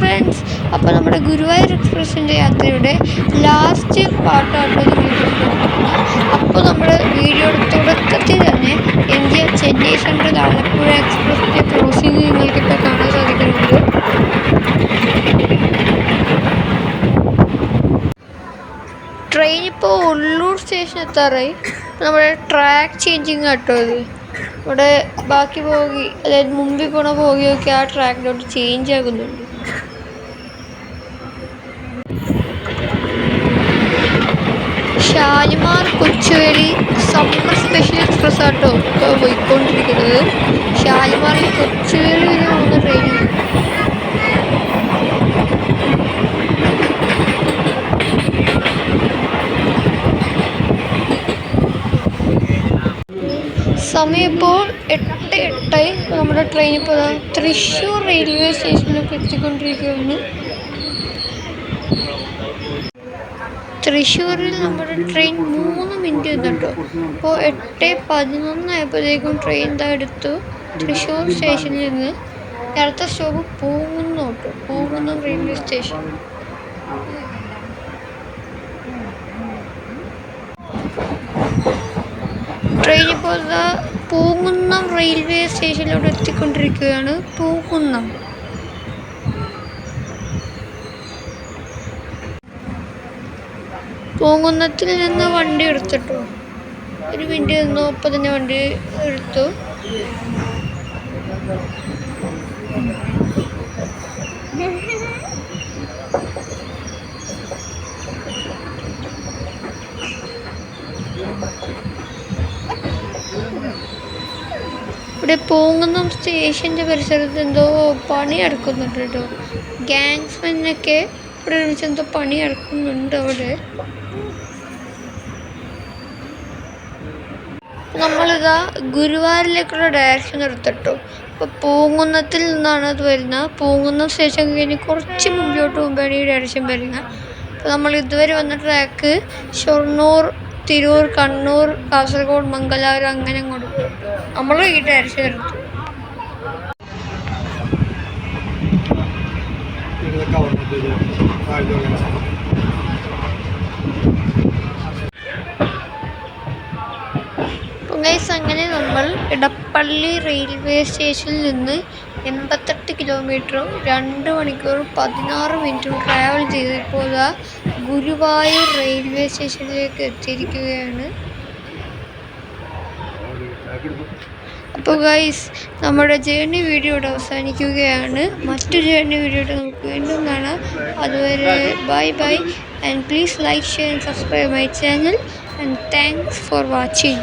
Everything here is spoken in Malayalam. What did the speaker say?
ഫ്രണ്ട്സ് അപ്പോൾ നമ്മുടെ ഗുരുവായൂർ എക്സ്പ്രസിന്റെ യാത്രയുടെ ലാസ്റ്റ് പാർട്ടാണ് അപ്പോൾ നമ്മുടെ വീഡിയോയുടെ തുടക്കത്തിൽ തന്നെ ഇന്ത്യ ചെന്നൈ സെൻട്രൽ ആലപ്പുഴ എക്സ്പ്രസിന്റെ ക്രോസിംഗ് നിങ്ങൾക്കിപ്പോൾ കാണാൻ സാധിക്കുന്നുണ്ട്. ട്രെയിൻ ഇപ്പോൾ ഉള്ളൂർ സ്റ്റേഷൻ എത്താറായി. നമ്മുടെ ട്രാക്ക് ചേഞ്ചിങ് കേട്ടോ ഇത്. ഇവിടെ ബാക്കി പോകി അതായത് മുമ്പിൽ പോണ പോകിയൊക്കെ ആ ട്രാക്കിലോട്ട് ചേഞ്ച് ആകുന്നുണ്ട്. Shalimar Kochuveli summer special express ആട്ടോ പോയിക്കൊണ്ടിരിക്കുന്നത്. ഷാലിമാർ കൊച്ചുവേളി വരെ പോകുന്ന ട്രെയിനാണ് സമയം ഇപ്പോൾ എട്ട് എട്ടായി നമ്മുടെ ട്രെയിൻ ഇപ്പോൾ തൃശ്ശൂർ റെയിൽവേ സ്റ്റേഷനിലേക്ക് എത്തിക്കൊണ്ടിരിക്കുകയാണ്. തൃശ്ശൂരിൽ നമ്മുടെ ട്രെയിൻ മൂന്ന് മിനിറ്റ് നിന്നിട്ടോ അപ്പോൾ എട്ട് പതിനൊന്നായപ്പോഴത്തേക്കും ട്രെയിൻ ഇതാ എടുത്തു. തൃശ്ശൂർ സ്റ്റേഷനിൽ നിന്ന് അടുത്ത സ്റ്റോപ്പ് പൂങ്കുന്നം കേട്ടോ പൂങ്കുന്നം റെയിൽവേ സ്റ്റേഷൻ ട്രെയിൻ ഇപ്പോൾ പൂങ്കുന്നം റെയിൽവേ സ്റ്റേഷനിലൂടെ എത്തിക്കൊണ്ടിരിക്കുകയാണ്. പൂങ്കുന്നം. പൂങ്കുന്നത്തിൽ നിന്ന് വണ്ടി എടുത്തിട്ടു. ഒരു മിനിറ്റ് നിന്നു ഒപ്പം തന്നെ വണ്ടി എടുത്തു. ഇവിടെ പൂങ്കുന്നം സ്റ്റേഷന്റെ പരിസരത്ത് എന്തോ പണി നടക്കുന്നുണ്ട് കേട്ടോ. ഗാങ്സ്മെന്നൊക്കെ ഇവിടെ ഒരുമിച്ച് എന്തോ പണി നടക്കുന്നുണ്ട് അവിടെ. നമ്മളിതാ ഗുരുവായൂരിലേക്കുള്ള ഡയറക്ഷൻ എടുത്തിട്ടു അപ്പോൾ പൂങ്കുന്നത്തിൽ നിന്നാണ് അത് വരുന്നത്. പൂങ്കുന്നം സ്റ്റേഷൻ കഴിഞ്ഞ് കുറച്ച് മുമ്പോട്ട് മുമ്പാണ് ഈ ഡയറക്ഷൻ വരുന്നത്. അപ്പോൾ നമ്മൾ ഇതുവരെ വന്ന ട്രാക്ക് ഷൊർണൂർ തിരൂർ കണ്ണൂർ കാസർഗോഡ് മംഗലാപുരം അങ്ങനെ അങ്ങോട്ട് നമ്മൾ ഈ ഡയറക്ഷൻ എടുത്തു ഗൈസ് അങ്ങനെ നമ്മൾ ഇടപ്പള്ളി റെയിൽവേ സ്റ്റേഷനിൽ നിന്ന് എൺപത്തെട്ട് കിലോമീറ്ററും രണ്ട് മണിക്കൂറും പതിനാറ് മിനിറ്റും ട്രാവൽ ചെയ്ത് ഇപ്പോൾ ദാ ഗുരുവായൂർ റെയിൽവേ സ്റ്റേഷനിലേക്ക് എത്തിയിരിക്കുകയാണ്. അപ്പോൾ ഗൈസ് നമ്മുടെ ജേർണി വീഡിയോ ഇവിടെ അവസാനിക്കുകയാണ്. മറ്റു ജേർണി വീഡിയോ നമുക്ക് വീണ്ടും കാണാം. അതുവരെ bye bye and please like share and subscribe my channel and thanks for watching